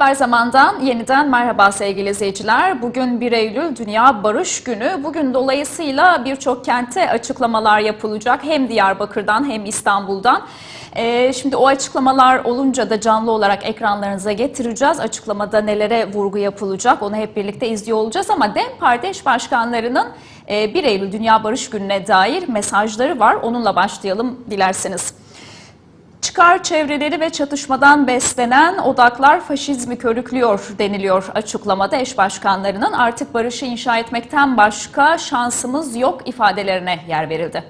Haber Zaman'dan yeniden merhaba sevgili izleyiciler. Bugün 1 Eylül Dünya Barış Günü. Bugün dolayısıyla birçok kente açıklamalar yapılacak. Hem Diyarbakır'dan hem İstanbul'dan. Ee, şimdi o açıklamalar olunca da canlı olarak ekranlarınıza getireceğiz. Açıklamada nelere vurgu yapılacak onu hep birlikte izliyor olacağız. Ama DEM Parti başkanlarının e, 1 Eylül Dünya Barış Günü'ne dair mesajları var. Onunla başlayalım dilerseniz. Çıkar çevreleri ve çatışmadan beslenen odaklar faşizmi körüklüyor deniliyor açıklamada eş başkanlarının artık barışı inşa etmekten başka şansımız yok ifadelerine yer verildi.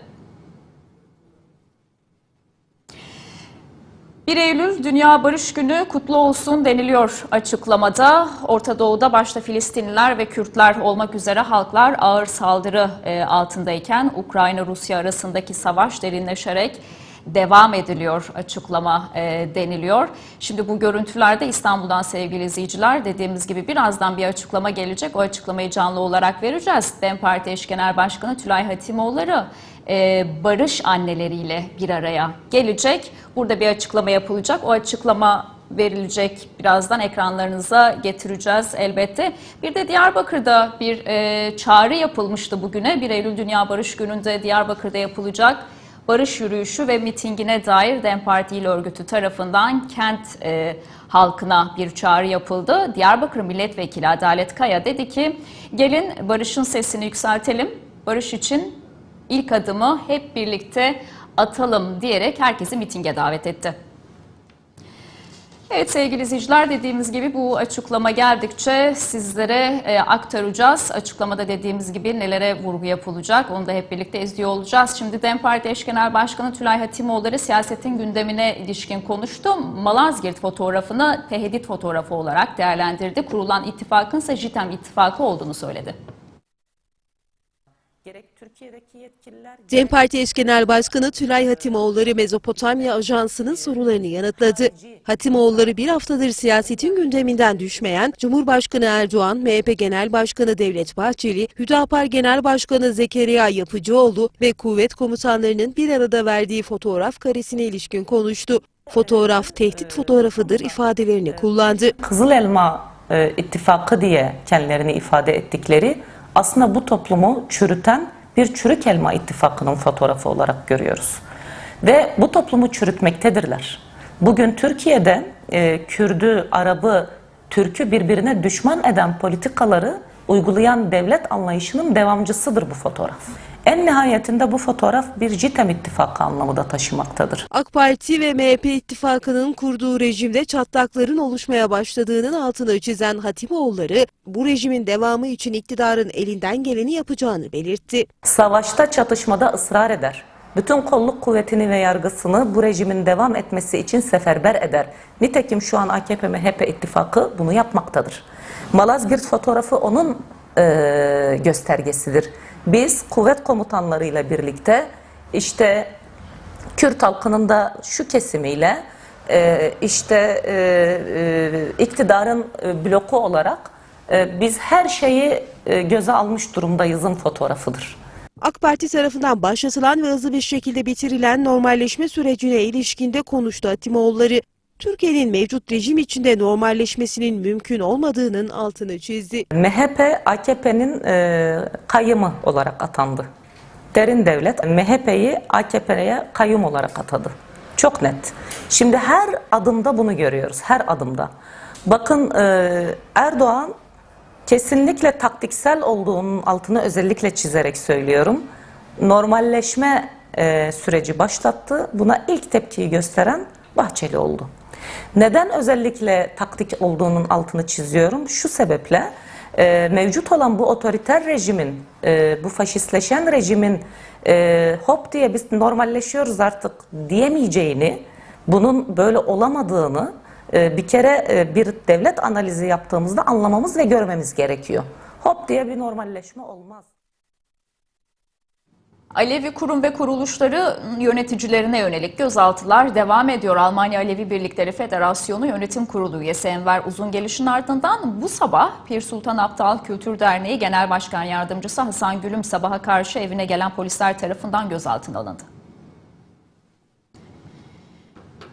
1 Eylül Dünya Barış Günü kutlu olsun deniliyor açıklamada. Orta Doğu'da başta Filistinliler ve Kürtler olmak üzere halklar ağır saldırı e, altındayken Ukrayna-Rusya arasındaki savaş derinleşerek devam ediliyor açıklama e, deniliyor. Şimdi bu görüntülerde İstanbul'dan sevgili izleyiciler dediğimiz gibi birazdan bir açıklama gelecek. O açıklamayı canlı olarak vereceğiz. DEM Parti Eş Genel Başkanı Tülay Hatimoğulları e, barış anneleriyle bir araya gelecek. Burada bir açıklama yapılacak. O açıklama verilecek. Birazdan ekranlarınıza getireceğiz elbette. Bir de Diyarbakır'da bir e, çağrı yapılmıştı bugüne. 1 Eylül Dünya Barış Günü'nde Diyarbakır'da yapılacak barış yürüyüşü ve mitingine dair DEM Parti İl Örgütü tarafından kent e, halkına bir çağrı yapıldı. Diyarbakır Milletvekili Adalet Kaya dedi ki gelin barışın sesini yükseltelim. Barış için ilk adımı hep birlikte atalım diyerek herkesi mitinge davet etti. Evet sevgili izleyiciler dediğimiz gibi bu açıklama geldikçe sizlere e, aktaracağız. Açıklamada dediğimiz gibi nelere vurgu yapılacak onu da hep birlikte izliyor olacağız. Şimdi DEM Parti Eş Genel Başkanı Tülay Hatimoğulları siyasetin gündemine ilişkin konuştu. Malazgirt fotoğrafını tehdit fotoğrafı olarak değerlendirdi. Kurulan ittifakın ise JITEM ittifakı olduğunu söyledi. Gerek Türkiye'deki yetkililer DEM Parti Eş Genel Başkanı Tülay Hatimoğulları Mezopotamya Ajansı'nın sorularını yanıtladı. Hatimoğulları bir haftadır siyasetin gündeminden düşmeyen Cumhurbaşkanı Erdoğan, MHP Genel Başkanı Devlet Bahçeli, Hüdapar Genel Başkanı Zekeriya Yapıcıoğlu ve kuvvet komutanlarının bir arada verdiği fotoğraf karesine ilişkin konuştu. Fotoğraf tehdit fotoğrafıdır ifadelerini kullandı. Kızıl Elma e, ittifakı diye kendilerini ifade ettikleri aslında bu toplumu çürüten bir çürük elma ittifakının fotoğrafı olarak görüyoruz. Ve bu toplumu çürütmektedirler. Bugün Türkiye'de e, Kürdü, Arabı, Türk'ü birbirine düşman eden politikaları uygulayan devlet anlayışının devamcısıdır bu fotoğraf. En nihayetinde bu fotoğraf bir JITEM ittifakı anlamı da taşımaktadır. AK Parti ve MHP ittifakının kurduğu rejimde çatlakların oluşmaya başladığının altını çizen Hatimoğulları, bu rejimin devamı için iktidarın elinden geleni yapacağını belirtti. Savaşta çatışmada ısrar eder. Bütün kolluk kuvvetini ve yargısını bu rejimin devam etmesi için seferber eder. Nitekim şu an AKP-MHP ittifakı bunu yapmaktadır. Malazgirt fotoğrafı onun e, göstergesidir. Biz kuvvet komutanlarıyla birlikte işte Kürt halkının da şu kesimiyle e, işte e, e, iktidarın bloku olarak biz her şeyi göze almış durumdayızın fotoğrafıdır. AK Parti tarafından başlatılan ve hızlı bir şekilde bitirilen normalleşme sürecine ilişkinde konuştu Hatimoğulları. Türkiye'nin mevcut rejim içinde normalleşmesinin mümkün olmadığının altını çizdi. MHP AKP'nin e, kayyımı olarak atandı. Derin devlet MHP'yi AKP'ye kayyum olarak atadı. Çok net. Şimdi her adımda bunu görüyoruz. Her adımda. Bakın e, Erdoğan kesinlikle taktiksel olduğunun altını özellikle çizerek söylüyorum. Normalleşme e, süreci başlattı. Buna ilk tepkiyi gösteren Bahçeli oldu. Neden özellikle taktik olduğunun altını çiziyorum? Şu sebeple e, mevcut olan bu otoriter rejimin, e, bu faşistleşen rejimin e, hop diye biz normalleşiyoruz artık diyemeyeceğini, bunun böyle olamadığını e, bir kere e, bir devlet analizi yaptığımızda anlamamız ve görmemiz gerekiyor. Hop diye bir normalleşme olmaz. Alevi kurum ve kuruluşları yöneticilerine yönelik gözaltılar devam ediyor. Almanya Alevi Birlikleri Federasyonu Yönetim Kurulu üyesi Enver Uzungeliş'in ardından bu sabah Pir Sultan Abdal Kültür Derneği Genel Başkan Yardımcısı Hasan Gülüm sabaha karşı evine gelen polisler tarafından gözaltına alındı.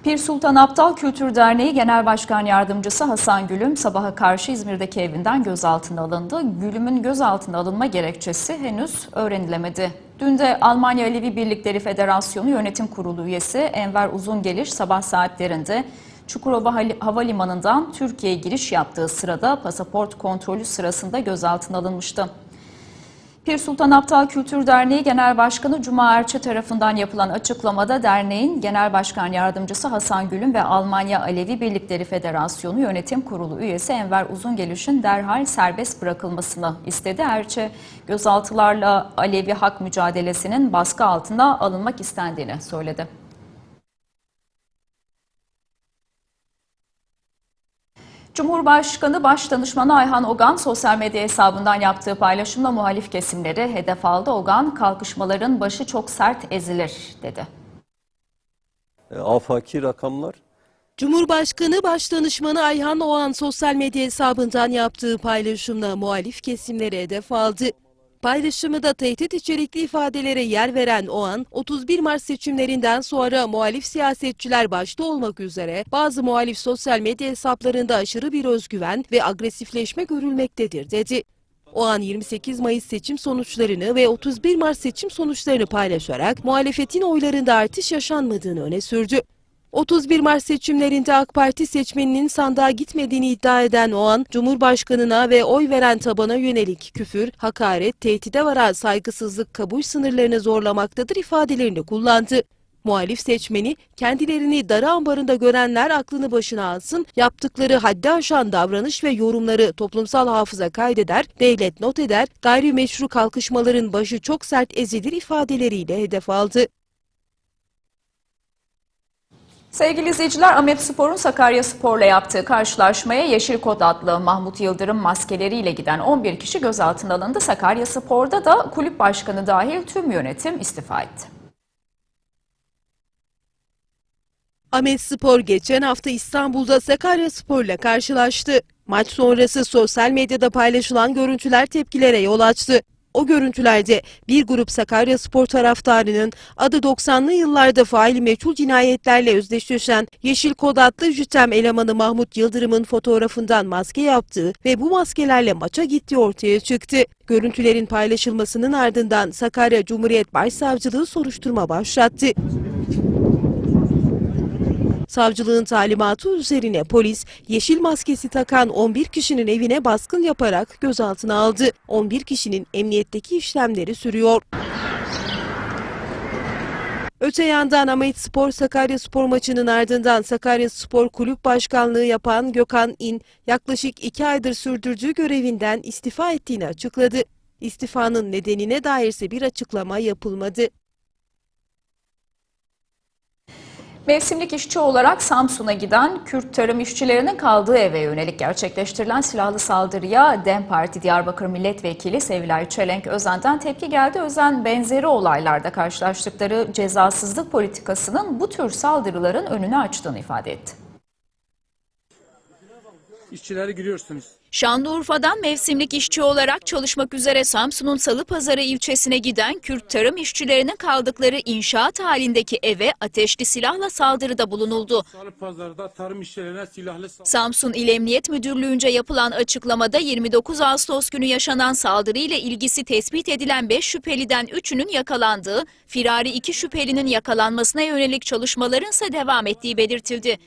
Pir Sultan Abdal Kültür Derneği Genel Başkan Yardımcısı Hasan Gülüm sabaha karşı İzmir'deki evinden gözaltına alındı. Gülüm'ün gözaltına alınma gerekçesi henüz öğrenilemedi. Dün de Almanya Alevi Birlikleri Federasyonu Yönetim Kurulu üyesi Enver Uzungeliş sabah saatlerinde Çukurova Havalimanı'ndan Türkiye'ye giriş yaptığı sırada pasaport kontrolü sırasında gözaltına alınmıştı. Pir Sultan Abdal Kültür Derneği Genel Başkanı Cuma Erçe tarafından yapılan açıklamada derneğin Genel Başkan Yardımcısı Hasan Gül'ün ve Almanya Alevi Birlikleri Federasyonu Yönetim Kurulu üyesi Enver Uzungeliş'in derhal serbest bırakılmasını istedi. Erçe gözaltılarla Alevi hak mücadelesinin baskı altına alınmak istendiğini söyledi. Cumhurbaşkanı Başdanışmanı Ayhan Ogan sosyal medya hesabından yaptığı paylaşımla muhalif kesimleri hedef aldı. Ogan kalkışmaların başı çok sert ezilir dedi. E, afaki rakamlar Cumhurbaşkanı Başdanışmanı Ayhan Oğan sosyal medya hesabından yaptığı paylaşımla muhalif kesimlere hedef aldı. Paylaşımı da tehdit içerikli ifadelere yer veren Oğan, 31 Mart seçimlerinden sonra muhalif siyasetçiler başta olmak üzere bazı muhalif sosyal medya hesaplarında aşırı bir özgüven ve agresifleşme görülmektedir dedi. O an 28 Mayıs seçim sonuçlarını ve 31 Mart seçim sonuçlarını paylaşarak muhalefetin oylarında artış yaşanmadığını öne sürdü. 31 Mart seçimlerinde AK Parti seçmeninin sandığa gitmediğini iddia eden o an, Cumhurbaşkanına ve oy veren tabana yönelik küfür, hakaret, tehdide varan saygısızlık kabul sınırlarını zorlamaktadır ifadelerini kullandı. Muhalif seçmeni, kendilerini darı ambarında görenler aklını başına alsın, yaptıkları haddi aşan davranış ve yorumları toplumsal hafıza kaydeder, devlet not eder, gayrimeşru kalkışmaların başı çok sert ezilir ifadeleriyle hedef aldı. Sevgili izleyiciler, Ahmet Spor'un Sakarya Spor'la yaptığı karşılaşmaya Yeşil Kod adlı Mahmut Yıldırım maskeleriyle giden 11 kişi gözaltına alındı. Sakarya Spor'da da kulüp başkanı dahil tüm yönetim istifa etti. Ahmet Spor geçen hafta İstanbul'da Sakarya Spor'la karşılaştı. Maç sonrası sosyal medyada paylaşılan görüntüler tepkilere yol açtı. O görüntülerde bir grup Sakarya Spor taraftarının adı 90'lı yıllarda faili meçhul cinayetlerle özdeşleşen Yeşil Kod adlı JÜTEM elemanı Mahmut Yıldırım'ın fotoğrafından maske yaptığı ve bu maskelerle maça gittiği ortaya çıktı. Görüntülerin paylaşılmasının ardından Sakarya Cumhuriyet Başsavcılığı soruşturma başlattı. Savcılığın talimatı üzerine polis yeşil maskesi takan 11 kişinin evine baskın yaparak gözaltına aldı. 11 kişinin emniyetteki işlemleri sürüyor. Öte yandan Ahmet Spor Sakarya Spor maçının ardından Sakarya Spor Kulüp Başkanlığı yapan Gökhan İn yaklaşık iki aydır sürdürdüğü görevinden istifa ettiğini açıkladı. İstifanın nedenine dairse bir açıklama yapılmadı. Mevsimlik işçi olarak Samsun'a giden Kürt tarım işçilerinin kaldığı eve yönelik gerçekleştirilen silahlı saldırıya DEM Parti Diyarbakır Milletvekili Sevilay Çelenk Özen'den tepki geldi. Özen benzeri olaylarda karşılaştıkları cezasızlık politikasının bu tür saldırıların önünü açtığını ifade etti. İşçileri giriyorsunuz. Şanlıurfa'dan mevsimlik işçi olarak çalışmak üzere Samsun'un Salıpazarı ilçesine giden Kürt tarım işçilerinin kaldıkları inşaat halindeki eve ateşli silahla saldırıda bulunuldu. Salı pazarda tarım işçilerine silahlı saldırı. Samsun İl Emniyet Müdürlüğü'nce yapılan açıklamada 29 Ağustos günü yaşanan saldırıyla ilgisi tespit edilen 5 şüpheliden 3'ünün yakalandığı, firari 2 şüphelinin yakalanmasına yönelik çalışmaların ise devam ettiği belirtildi.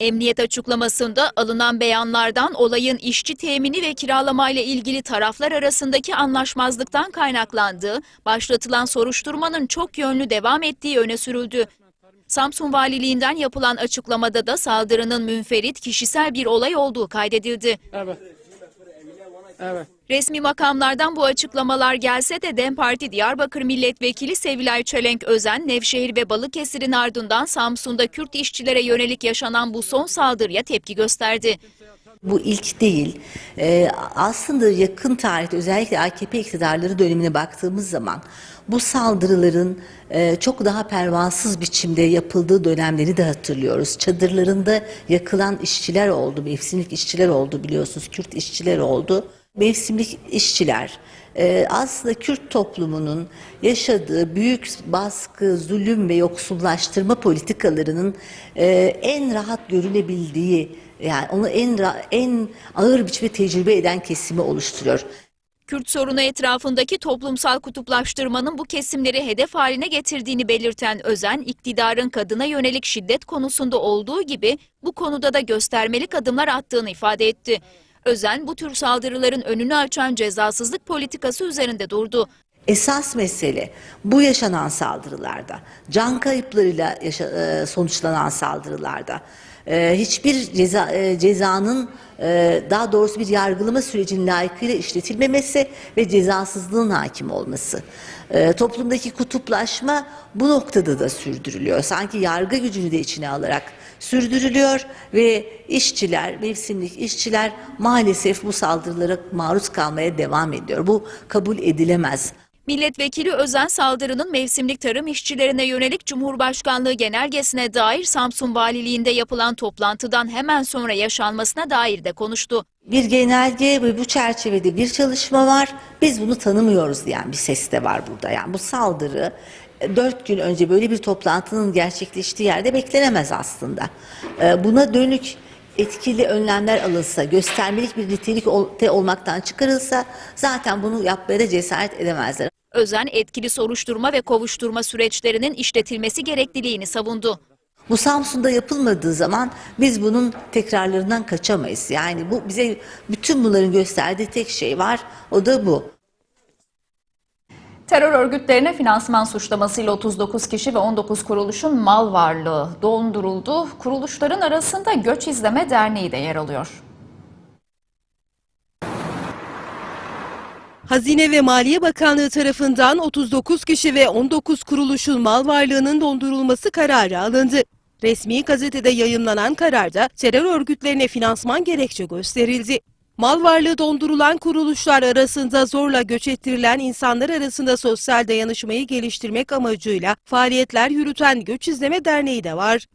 Emniyet açıklamasında alınan beyanlardan olayın işçi temini ve kiralamayla ilgili taraflar arasındaki anlaşmazlıktan kaynaklandığı, başlatılan soruşturmanın çok yönlü devam ettiği öne sürüldü. Samsun Valiliğinden yapılan açıklamada da saldırının münferit kişisel bir olay olduğu kaydedildi. Evet. Evet. Resmi makamlardan bu açıklamalar gelse de DEM Parti Diyarbakır Milletvekili Sevilay Çelenk Özen, Nevşehir ve Balıkesir'in ardından Samsun'da Kürt işçilere yönelik yaşanan bu son saldırıya tepki gösterdi. Bu ilk değil. Ee, aslında yakın tarihte özellikle AKP iktidarları dönemine baktığımız zaman bu saldırıların e, çok daha pervasız biçimde yapıldığı dönemleri de hatırlıyoruz. Çadırlarında yakılan işçiler oldu, mevsimlik işçiler oldu biliyorsunuz, Kürt işçiler oldu. Mevsimlik işçiler e, aslında Kürt toplumunun yaşadığı büyük baskı, zulüm ve yoksullaştırma politikalarının e, en rahat görülebildiği yani onu en en ağır biçimde tecrübe eden kesimi oluşturuyor. Kürt sorunu etrafındaki toplumsal kutuplaştırmanın bu kesimleri hedef haline getirdiğini belirten Özen, iktidarın kadına yönelik şiddet konusunda olduğu gibi bu konuda da göstermelik adımlar attığını ifade etti. Özen, bu tür saldırıların önünü açan cezasızlık politikası üzerinde durdu. Esas mesele bu yaşanan saldırılarda, can kayıplarıyla yaşa- e, sonuçlanan saldırılarda e, hiçbir ceza, e, cezanın daha doğrusu bir yargılama sürecinin layıkıyla işletilmemesi ve cezasızlığın hakim olması. E, Toplumdaki kutuplaşma bu noktada da sürdürülüyor. Sanki yargı gücünü de içine alarak sürdürülüyor ve işçiler, mevsimlik işçiler maalesef bu saldırılara maruz kalmaya devam ediyor. Bu kabul edilemez. Milletvekili Özen saldırının mevsimlik tarım işçilerine yönelik Cumhurbaşkanlığı genelgesine dair Samsun Valiliğinde yapılan toplantıdan hemen sonra yaşanmasına dair de konuştu. Bir genelge ve bu çerçevede bir çalışma var. Biz bunu tanımıyoruz diyen bir ses de var burada. Yani bu saldırı e, dört gün önce böyle bir toplantının gerçekleştiği yerde beklenemez aslında. E, Buna dönük etkili önlemler alınsa, göstermelik bir nitelik ol- te- olmaktan çıkarılsa zaten bunu yapmaya da cesaret edemezler. Özen etkili soruşturma ve kovuşturma süreçlerinin işletilmesi gerekliliğini savundu. Bu Samsun'da yapılmadığı zaman biz bunun tekrarlarından kaçamayız. Yani bu bize bütün bunların gösterdiği tek şey var. O da bu. Terör örgütlerine finansman suçlamasıyla 39 kişi ve 19 kuruluşun mal varlığı donduruldu. Kuruluşların arasında Göç İzleme Derneği de yer alıyor. Hazine ve Maliye Bakanlığı tarafından 39 kişi ve 19 kuruluşun mal varlığının dondurulması kararı alındı. Resmi gazetede yayımlanan kararda terör örgütlerine finansman gerekçe gösterildi. Mal varlığı dondurulan kuruluşlar arasında zorla göç ettirilen insanlar arasında sosyal dayanışmayı geliştirmek amacıyla faaliyetler yürüten Göç İzleme Derneği de var.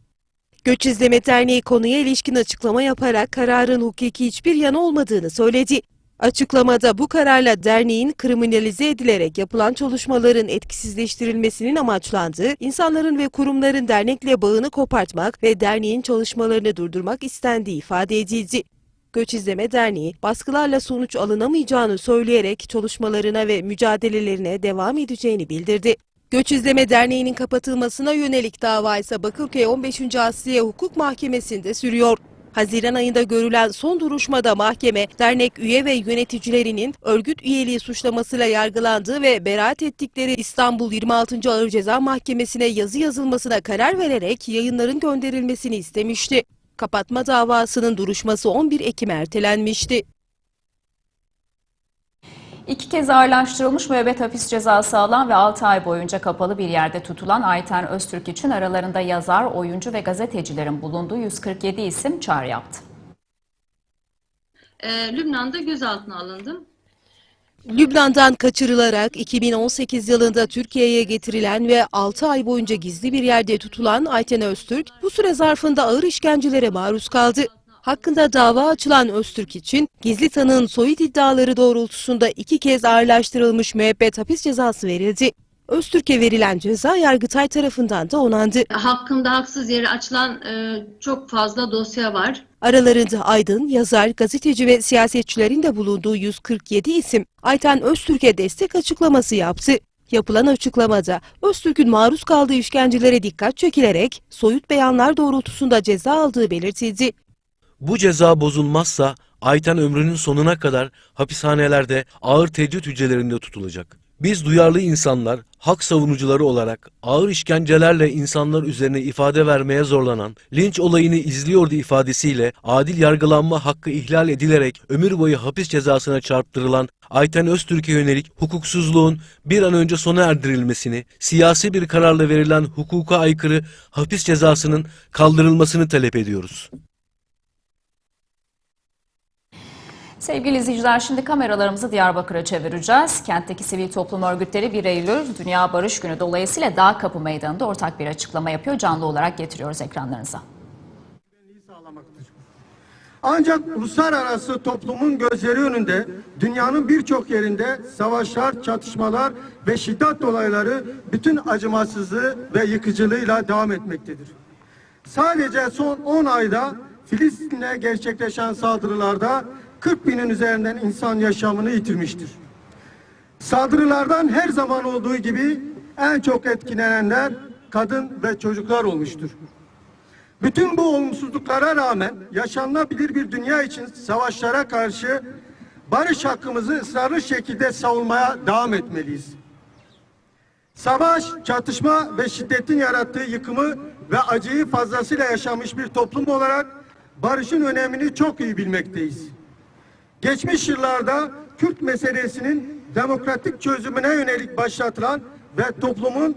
Göç İzleme Derneği konuya ilişkin açıklama yaparak kararın hukuki hiçbir yanı olmadığını söyledi. Açıklamada bu kararla derneğin kriminalize edilerek yapılan çalışmaların etkisizleştirilmesinin amaçlandığı, insanların ve kurumların dernekle bağını kopartmak ve derneğin çalışmalarını durdurmak istendiği ifade edildi. Göç İzleme Derneği baskılarla sonuç alınamayacağını söyleyerek çalışmalarına ve mücadelelerine devam edeceğini bildirdi. Göç İzleme Derneği'nin kapatılmasına yönelik dava ise Bakırköy 15. Asliye Hukuk Mahkemesi'nde sürüyor. Haziran ayında görülen son duruşmada mahkeme, dernek üye ve yöneticilerinin örgüt üyeliği suçlamasıyla yargılandığı ve beraat ettikleri İstanbul 26. Ağır Ceza Mahkemesi'ne yazı yazılmasına karar vererek yayınların gönderilmesini istemişti. Kapatma davasının duruşması 11 Ekim ertelenmişti. İki kez ağırlaştırılmış müebbet hapis cezası alan ve 6 ay boyunca kapalı bir yerde tutulan Ayten Öztürk için aralarında yazar, oyuncu ve gazetecilerin bulunduğu 147 isim çağrı yaptı. Ee, Lübnan'da gözaltına alındım. Lübnan'dan kaçırılarak 2018 yılında Türkiye'ye getirilen ve 6 ay boyunca gizli bir yerde tutulan Ayten Öztürk bu süre zarfında ağır işkencelere maruz kaldı. Hakkında dava açılan Öztürk için gizli tanığın soyut iddiaları doğrultusunda iki kez ağırlaştırılmış müebbet hapis cezası verildi. Öztürk'e verilen ceza Yargıtay tarafından da onandı. Hakkında haksız yere açılan e, çok fazla dosya var. Aralarında aydın, yazar, gazeteci ve siyasetçilerin de bulunduğu 147 isim Ayten Öztürk'e destek açıklaması yaptı. Yapılan açıklamada Öztürk'ün maruz kaldığı işkencelere dikkat çekilerek soyut beyanlar doğrultusunda ceza aldığı belirtildi. Bu ceza bozulmazsa Ayten ömrünün sonuna kadar hapishanelerde ağır tecrit hücrelerinde tutulacak. Biz duyarlı insanlar, hak savunucuları olarak ağır işkencelerle insanlar üzerine ifade vermeye zorlanan, linç olayını izliyordu ifadesiyle adil yargılanma hakkı ihlal edilerek ömür boyu hapis cezasına çarptırılan Ayten Öztürk'e yönelik hukuksuzluğun bir an önce sona erdirilmesini, siyasi bir kararla verilen hukuka aykırı hapis cezasının kaldırılmasını talep ediyoruz. Sevgili izleyiciler şimdi kameralarımızı Diyarbakır'a çevireceğiz. Kentteki sivil toplum örgütleri 1 Eylül Dünya Barış Günü dolayısıyla Dağ Kapı Meydanı'nda ortak bir açıklama yapıyor. Canlı olarak getiriyoruz ekranlarınıza. Ancak uluslararası toplumun gözleri önünde dünyanın birçok yerinde savaşlar, çatışmalar ve şiddet olayları bütün acımasızlığı ve yıkıcılığıyla devam etmektedir. Sadece son 10 ayda Filistin'e gerçekleşen saldırılarda 40 binin üzerinden insan yaşamını yitirmiştir. Saldırılardan her zaman olduğu gibi en çok etkilenenler kadın ve çocuklar olmuştur. Bütün bu olumsuzluklara rağmen yaşanabilir bir dünya için savaşlara karşı barış hakkımızı ısrarlı şekilde savunmaya devam etmeliyiz. Savaş, çatışma ve şiddetin yarattığı yıkımı ve acıyı fazlasıyla yaşamış bir toplum olarak barışın önemini çok iyi bilmekteyiz. Geçmiş yıllarda Kürt meselesinin demokratik çözümüne yönelik başlatılan ve toplumun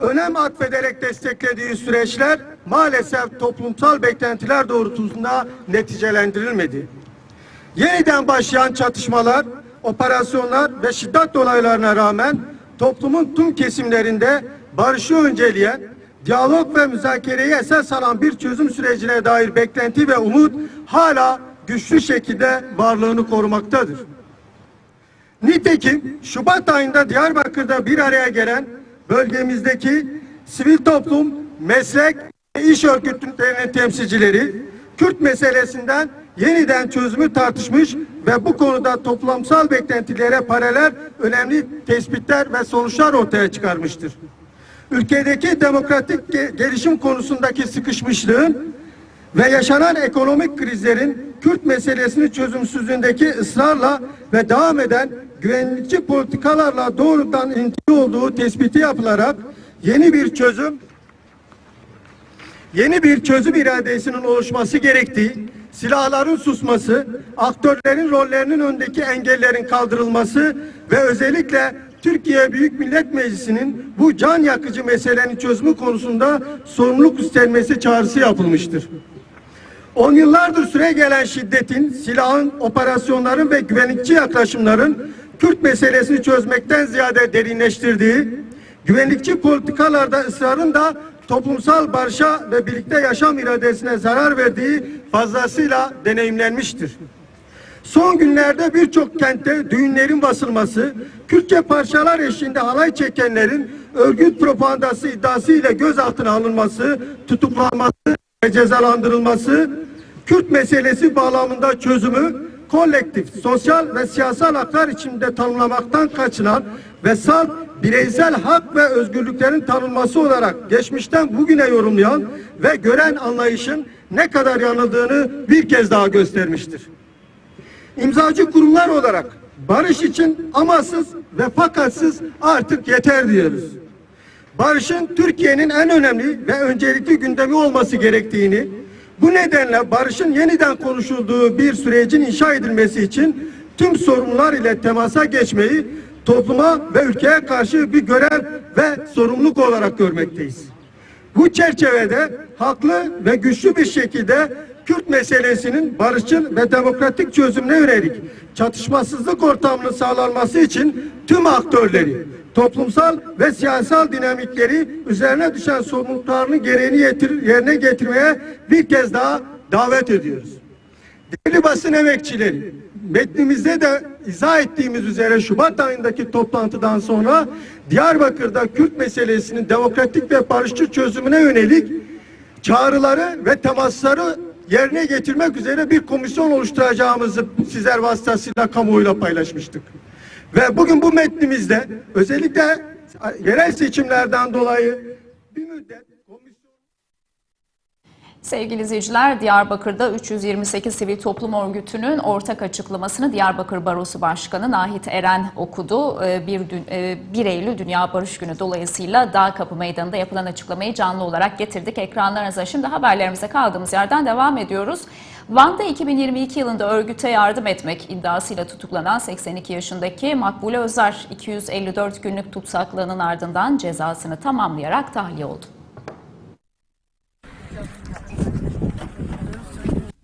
önem atfederek desteklediği süreçler maalesef toplumsal beklentiler doğrultusunda neticelendirilmedi. Yeniden başlayan çatışmalar, operasyonlar ve şiddet olaylarına rağmen toplumun tüm kesimlerinde barışı önceleyen, diyalog ve müzakereyi esas alan bir çözüm sürecine dair beklenti ve umut hala güçlü şekilde varlığını korumaktadır. Nitekim Şubat ayında Diyarbakır'da bir araya gelen bölgemizdeki sivil toplum, meslek ve iş örgütlerinin temsilcileri Kürt meselesinden yeniden çözümü tartışmış ve bu konuda toplumsal beklentilere paralel önemli tespitler ve sonuçlar ortaya çıkarmıştır. Ülkedeki demokratik ge- gelişim konusundaki sıkışmışlığın ve yaşanan ekonomik krizlerin Kürt meselesini çözümsüzlüğündeki ısrarla ve devam eden güvenlikçi politikalarla doğrudan ilintili olduğu tespiti yapılarak yeni bir çözüm yeni bir çözüm iradesinin oluşması gerektiği, silahların susması, aktörlerin rollerinin önündeki engellerin kaldırılması ve özellikle Türkiye Büyük Millet Meclisi'nin bu can yakıcı meselenin çözümü konusunda sorumluluk üstlenmesi çağrısı yapılmıştır. On yıllardır süre gelen şiddetin, silahın, operasyonların ve güvenlikçi yaklaşımların Kürt meselesini çözmekten ziyade derinleştirdiği, güvenlikçi politikalarda ısrarın da toplumsal barışa ve birlikte yaşam iradesine zarar verdiği fazlasıyla deneyimlenmiştir. Son günlerde birçok kentte düğünlerin basılması, Kürtçe parçalar eşliğinde halay çekenlerin örgüt propagandası iddiası ile gözaltına alınması, tutuklanması ve cezalandırılması, Kürt meselesi bağlamında çözümü kolektif, sosyal ve siyasal haklar içinde tanımlamaktan kaçınan ve salt bireysel hak ve özgürlüklerin tanınması olarak geçmişten bugüne yorumlayan ve gören anlayışın ne kadar yanıldığını bir kez daha göstermiştir. İmzacı kurumlar olarak barış için amasız ve fakatsız artık yeter diyoruz. Barışın Türkiye'nin en önemli ve öncelikli gündemi olması gerektiğini, bu nedenle barışın yeniden konuşulduğu bir sürecin inşa edilmesi için tüm sorunlar ile temasa geçmeyi topluma ve ülkeye karşı bir görev ve sorumluluk olarak görmekteyiz. Bu çerçevede haklı ve güçlü bir şekilde Kürt meselesinin barışçıl ve demokratik çözümüne yönelik çatışmasızlık ortamının sağlanması için tüm aktörleri, toplumsal ve siyasal dinamikleri üzerine düşen sorumluluklarını gereğini yetir, yerine getirmeye bir kez daha davet ediyoruz. Değerli basın emekçileri, metnimizde de izah ettiğimiz üzere Şubat ayındaki toplantıdan sonra Diyarbakır'da Kürt meselesinin demokratik ve barışçı çözümüne yönelik çağrıları ve temasları yerine getirmek üzere bir komisyon oluşturacağımızı sizler vasıtasıyla kamuoyuyla paylaşmıştık. Ve bugün bu metnimizde özellikle yerel seçimlerden dolayı bir müddet Sevgili izleyiciler, Diyarbakır'da 328 sivil toplum örgütünün ortak açıklamasını Diyarbakır Barosu Başkanı Nahit Eren okudu. Ee, Bir, dün- e, 1 Eylül Dünya Barış Günü dolayısıyla Dağ Kapı Meydanı'nda yapılan açıklamayı canlı olarak getirdik ekranlarınıza. Şimdi haberlerimize kaldığımız yerden devam ediyoruz. Van'da 2022 yılında örgüte yardım etmek iddiasıyla tutuklanan 82 yaşındaki Makbule Özer 254 günlük tutsaklığının ardından cezasını tamamlayarak tahliye oldu.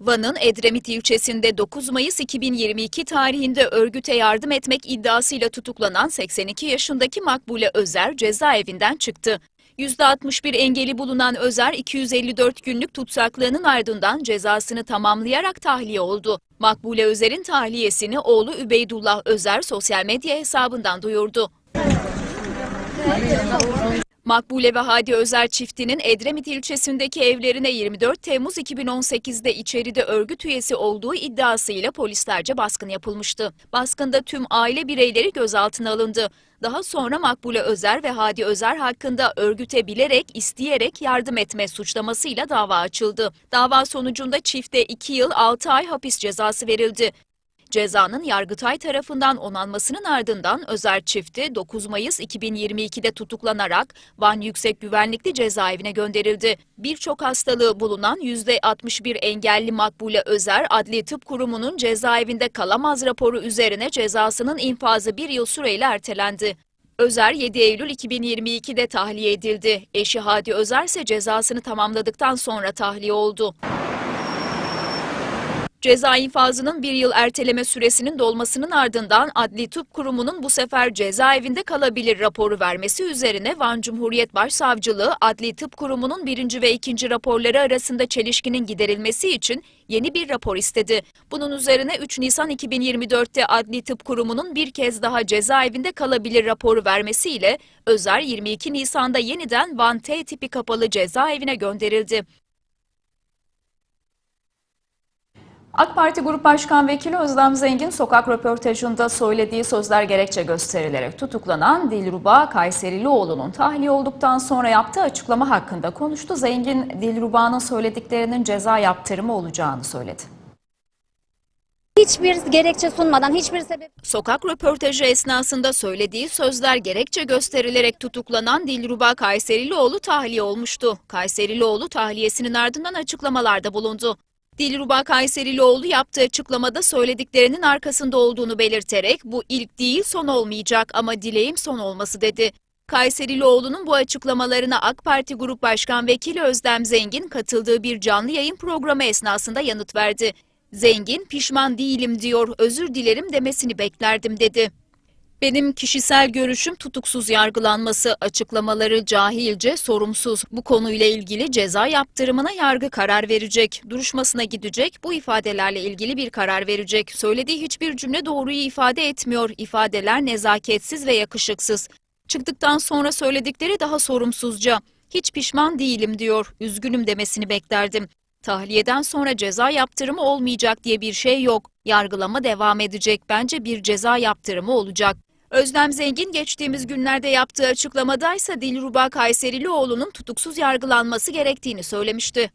Van'ın Edremit ilçesinde 9 Mayıs 2022 tarihinde örgüte yardım etmek iddiasıyla tutuklanan 82 yaşındaki Makbule Özer cezaevinden çıktı. %61 engeli bulunan Özer 254 günlük tutsaklığının ardından cezasını tamamlayarak tahliye oldu. Makbule Özer'in tahliyesini oğlu Übeydullah Özer sosyal medya hesabından duyurdu. Makbule ve Hadi Özer çiftinin Edremit ilçesindeki evlerine 24 Temmuz 2018'de içeride örgüt üyesi olduğu iddiasıyla polislerce baskın yapılmıştı. Baskında tüm aile bireyleri gözaltına alındı. Daha sonra Makbule Özer ve Hadi Özer hakkında örgüte bilerek, isteyerek yardım etme suçlamasıyla dava açıldı. Dava sonucunda çifte 2 yıl 6 ay hapis cezası verildi. Cezanın Yargıtay tarafından onanmasının ardından Özer çifti 9 Mayıs 2022'de tutuklanarak Van Yüksek Güvenlikli Cezaevine gönderildi. Birçok hastalığı bulunan %61 engelli Makbule Özer, Adli Tıp Kurumu'nun cezaevinde kalamaz raporu üzerine cezasının infazı bir yıl süreyle ertelendi. Özer 7 Eylül 2022'de tahliye edildi. Eşi Hadi Özer ise cezasını tamamladıktan sonra tahliye oldu. Ceza infazının bir yıl erteleme süresinin dolmasının ardından Adli Tıp Kurumu'nun bu sefer cezaevinde kalabilir raporu vermesi üzerine Van Cumhuriyet Başsavcılığı Adli Tıp Kurumu'nun birinci ve ikinci raporları arasında çelişkinin giderilmesi için yeni bir rapor istedi. Bunun üzerine 3 Nisan 2024'te Adli Tıp Kurumu'nun bir kez daha cezaevinde kalabilir raporu vermesiyle Özer 22 Nisan'da yeniden Van T tipi kapalı cezaevine gönderildi. AK Parti Grup Başkan Vekili Özlem Zengin sokak röportajında söylediği sözler gerekçe gösterilerek tutuklanan Dilruba Kayserilioğlu'nun tahliye olduktan sonra yaptığı açıklama hakkında konuştu. Zengin Dilruba'nın söylediklerinin ceza yaptırımı olacağını söyledi. Hiçbir gerekçe sunmadan, hiçbir sebep Sokak röportajı esnasında söylediği sözler gerekçe gösterilerek tutuklanan Dilruba Kayserilioğlu tahliye olmuştu. Kayserilioğlu tahliyesinin ardından açıklamalarda bulundu. Dilruba Kayserilioğlu yaptığı açıklamada söylediklerinin arkasında olduğunu belirterek bu ilk değil son olmayacak ama dileğim son olması dedi. Kayserilioğlu'nun bu açıklamalarına AK Parti Grup Başkan Vekili Özlem Zengin katıldığı bir canlı yayın programı esnasında yanıt verdi. Zengin pişman değilim diyor, özür dilerim demesini beklerdim dedi. Benim kişisel görüşüm tutuksuz yargılanması açıklamaları cahilce, sorumsuz. Bu konuyla ilgili ceza yaptırımına yargı karar verecek. Duruşmasına gidecek, bu ifadelerle ilgili bir karar verecek. Söylediği hiçbir cümle doğruyu ifade etmiyor. İfadeler nezaketsiz ve yakışıksız. Çıktıktan sonra söyledikleri daha sorumsuzca. Hiç pişman değilim diyor, üzgünüm demesini beklerdim. Tahliyeden sonra ceza yaptırımı olmayacak diye bir şey yok. Yargılama devam edecek. Bence bir ceza yaptırımı olacak. Özlem Zengin geçtiğimiz günlerde yaptığı açıklamadaysa Dilruba Kayserilioğlu'nun tutuksuz yargılanması gerektiğini söylemişti.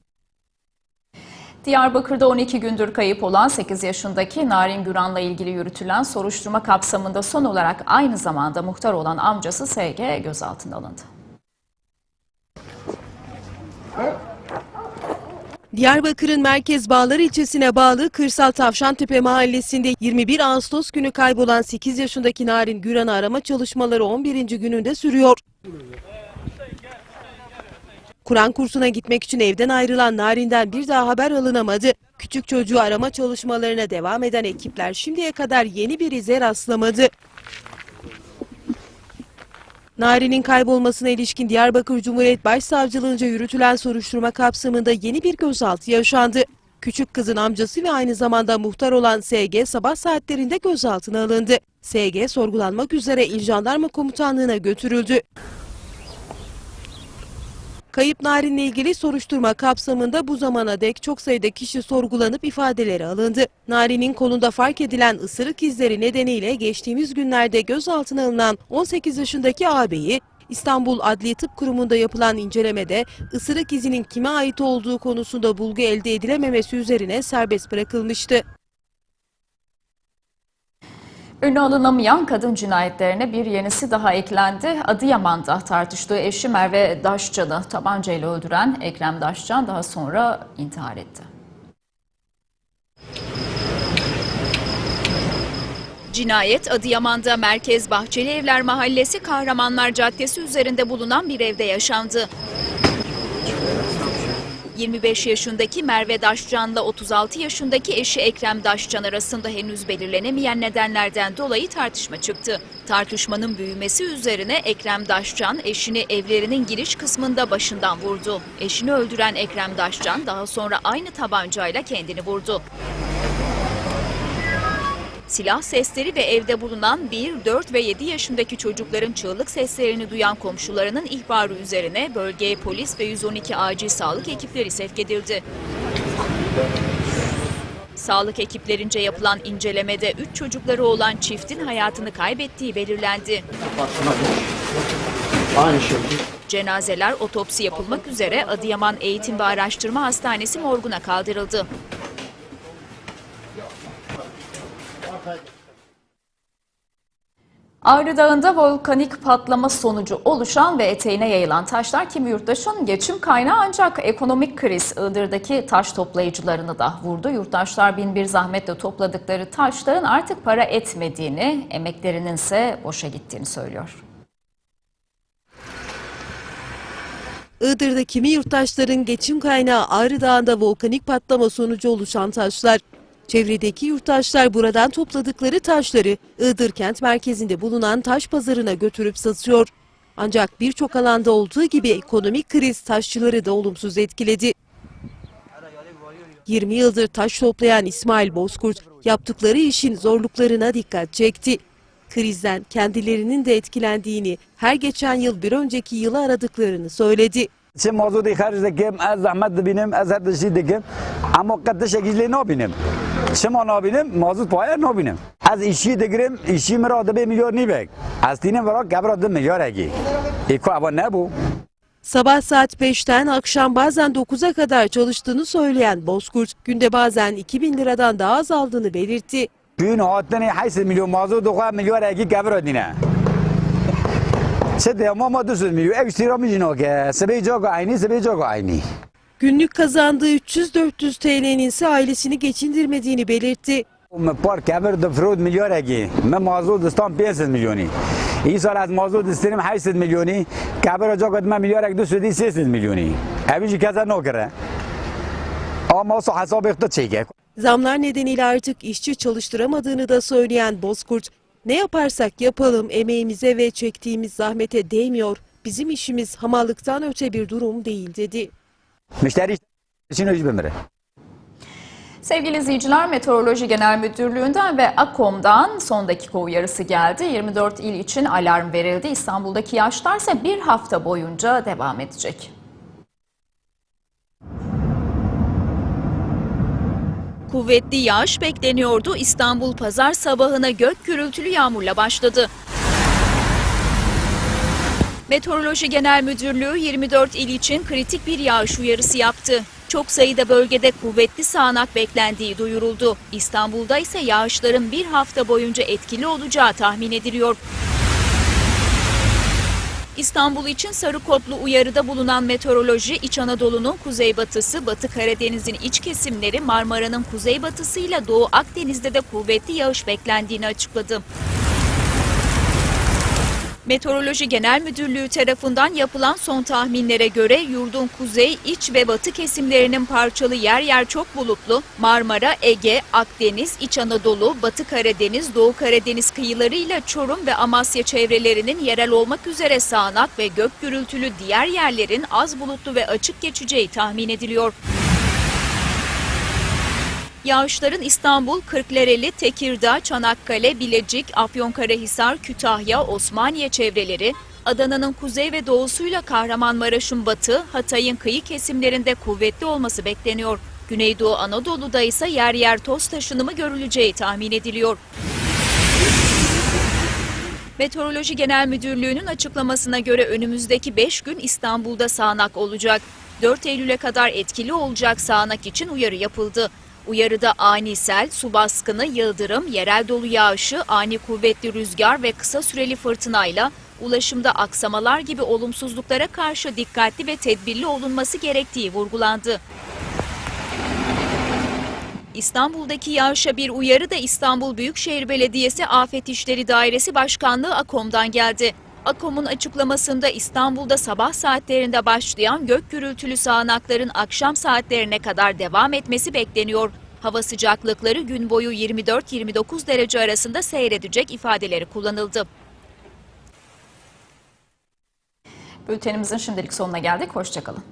Diyarbakır'da 12 gündür kayıp olan 8 yaşındaki Narin Güran'la ilgili yürütülen soruşturma kapsamında son olarak aynı zamanda muhtar olan amcası SG gözaltına alındı. Diyarbakır'ın Merkez Bağlar ilçesine bağlı Kırsal Tavşantepe mahallesinde 21 Ağustos günü kaybolan 8 yaşındaki Narin Güran'ı arama çalışmaları 11. gününde sürüyor. Kur'an kursuna gitmek için evden ayrılan Narin'den bir daha haber alınamadı. Küçük çocuğu arama çalışmalarına devam eden ekipler şimdiye kadar yeni bir ize rastlamadı. Nari'nin kaybolmasına ilişkin Diyarbakır Cumhuriyet Başsavcılığınca yürütülen soruşturma kapsamında yeni bir gözaltı yaşandı. Küçük kızın amcası ve aynı zamanda muhtar olan SG sabah saatlerinde gözaltına alındı. SG sorgulanmak üzere İl Jandarma Komutanlığı'na götürüldü. Kayıp Narin'le ilgili soruşturma kapsamında bu zamana dek çok sayıda kişi sorgulanıp ifadeleri alındı. Narin'in kolunda fark edilen ısırık izleri nedeniyle geçtiğimiz günlerde gözaltına alınan 18 yaşındaki ağabeyi İstanbul Adli Tıp Kurumu'nda yapılan incelemede ısırık izinin kime ait olduğu konusunda bulgu elde edilememesi üzerine serbest bırakılmıştı. Önü alınamayan kadın cinayetlerine bir yenisi daha eklendi. Adıyaman'da tartıştığı eşi Merve Daşcan'ı tabancayla öldüren Ekrem Daşcan daha sonra intihar etti. Cinayet Adıyaman'da Merkez Bahçeli Evler Mahallesi Kahramanlar Caddesi üzerinde bulunan bir evde yaşandı. 25 yaşındaki Merve Daşcan'la 36 yaşındaki eşi Ekrem Daşcan arasında henüz belirlenemeyen nedenlerden dolayı tartışma çıktı. Tartışmanın büyümesi üzerine Ekrem Daşcan eşini evlerinin giriş kısmında başından vurdu. Eşini öldüren Ekrem Daşcan daha sonra aynı tabancayla kendini vurdu. Silah sesleri ve evde bulunan 1, 4 ve 7 yaşındaki çocukların çığlık seslerini duyan komşularının ihbarı üzerine bölgeye polis ve 112 acil sağlık ekipleri sevk edildi. Sağlık ekiplerince yapılan incelemede 3 çocukları olan çiftin hayatını kaybettiği belirlendi. Cenazeler otopsi yapılmak üzere Adıyaman Eğitim ve Araştırma Hastanesi morguna kaldırıldı. Ağrı Dağı'nda volkanik patlama sonucu oluşan ve eteğine yayılan taşlar kimi yurttaşın geçim kaynağı ancak ekonomik kriz Iğdır'daki taş toplayıcılarını da vurdu. Yurttaşlar bin bir zahmetle topladıkları taşların artık para etmediğini, emeklerinin ise boşa gittiğini söylüyor. Iğdır'da kimi yurttaşların geçim kaynağı Ağrı Dağı'nda volkanik patlama sonucu oluşan taşlar. Çevredeki yurttaşlar buradan topladıkları taşları Iğdır kent merkezinde bulunan taş pazarına götürüp satıyor. Ancak birçok alanda olduğu gibi ekonomik kriz taşçıları da olumsuz etkiledi. 20 yıldır taş toplayan İsmail Bozkurt yaptıkları işin zorluklarına dikkat çekti. Krizden kendilerinin de etkilendiğini, her geçen yıl bir önceki yılı aradıklarını söyledi. چه موضوعی خرج دکم از زحمت ببینم از هر دشی دکم اما قد شکلی نبینم شما نبینم موضوع پایه نبینم از ایشی دگرم ایشی مرا ده میلیون نیبک از تینم ورا گبرا ده میلیار اگی ایکو ابا نبو Sabah saat 5'ten akşam bazen 9'a kadar çalıştığını söyleyen Bozkurt, günde bazen 2000 liradan daha az aldığını belirtti. توی این هاتنی 8 میلیون موضوع دو خواه میلیار اگی گبرا دینه چه ده ما ما دوست میلیون اکسترا میجینو که سبی جاگو عینی سبی جاگو عینی Günlük kazandığı 300-400 TL'nin ise ailesini geçindirmediğini belirtti. من پار کبر دو فرود میلیار اگی من موضوع دستان 500 میلیونی این سال از موضوع دستیم 800 میلیونی کبر جا قد من میلیار اگه دو سودی 300 میلیونی همیشه کسا نکره ama o hesap ekte çeker. Zamlar nedeniyle artık işçi çalıştıramadığını da söyleyen Bozkurt, ne yaparsak yapalım emeğimize ve çektiğimiz zahmete değmiyor. Bizim işimiz hamallıktan öte bir durum değil dedi. Müşteri için öcü bemire. Sevgili izleyiciler, Meteoroloji Genel Müdürlüğü'nden ve AKOM'dan son dakika uyarısı geldi. 24 il için alarm verildi. İstanbul'daki yağışlar ise bir hafta boyunca devam edecek. Kuvvetli yağış bekleniyordu. İstanbul pazar sabahına gök gürültülü yağmurla başladı. Meteoroloji Genel Müdürlüğü 24 il için kritik bir yağış uyarısı yaptı. Çok sayıda bölgede kuvvetli sağanak beklendiği duyuruldu. İstanbul'da ise yağışların bir hafta boyunca etkili olacağı tahmin ediliyor. İstanbul için sarı kodlu uyarıda bulunan meteoroloji İç Anadolu'nun kuzeybatısı, Batı Karadeniz'in iç kesimleri, Marmara'nın kuzeybatısıyla Doğu Akdeniz'de de kuvvetli yağış beklendiğini açıkladı. Meteoroloji Genel Müdürlüğü tarafından yapılan son tahminlere göre yurdun kuzey, iç ve batı kesimlerinin parçalı yer yer çok bulutlu, Marmara, Ege, Akdeniz, İç Anadolu, Batı Karadeniz, Doğu Karadeniz kıyılarıyla Çorum ve Amasya çevrelerinin yerel olmak üzere sağanak ve gök gürültülü diğer yerlerin az bulutlu ve açık geçeceği tahmin ediliyor. Yağışların İstanbul, Kırklareli, Tekirdağ, Çanakkale, Bilecik, Afyonkarahisar, Kütahya, Osmaniye çevreleri, Adana'nın kuzey ve doğusuyla Kahramanmaraş'ın batı, Hatay'ın kıyı kesimlerinde kuvvetli olması bekleniyor. Güneydoğu Anadolu'da ise yer yer toz taşınımı görüleceği tahmin ediliyor. Meteoroloji Genel Müdürlüğü'nün açıklamasına göre önümüzdeki 5 gün İstanbul'da sağanak olacak. 4 Eylül'e kadar etkili olacak sağanak için uyarı yapıldı. Uyarıda ani sel, su baskını, yıldırım, yerel dolu yağışı, ani kuvvetli rüzgar ve kısa süreli fırtınayla ulaşımda aksamalar gibi olumsuzluklara karşı dikkatli ve tedbirli olunması gerektiği vurgulandı. İstanbul'daki yağışa bir uyarı da İstanbul Büyükşehir Belediyesi Afet İşleri Dairesi Başkanlığı AKOM'dan geldi. AKOM'un açıklamasında İstanbul'da sabah saatlerinde başlayan gök gürültülü sağanakların akşam saatlerine kadar devam etmesi bekleniyor. Hava sıcaklıkları gün boyu 24-29 derece arasında seyredecek ifadeleri kullanıldı. Bültenimizin şimdilik sonuna geldik. Hoşçakalın.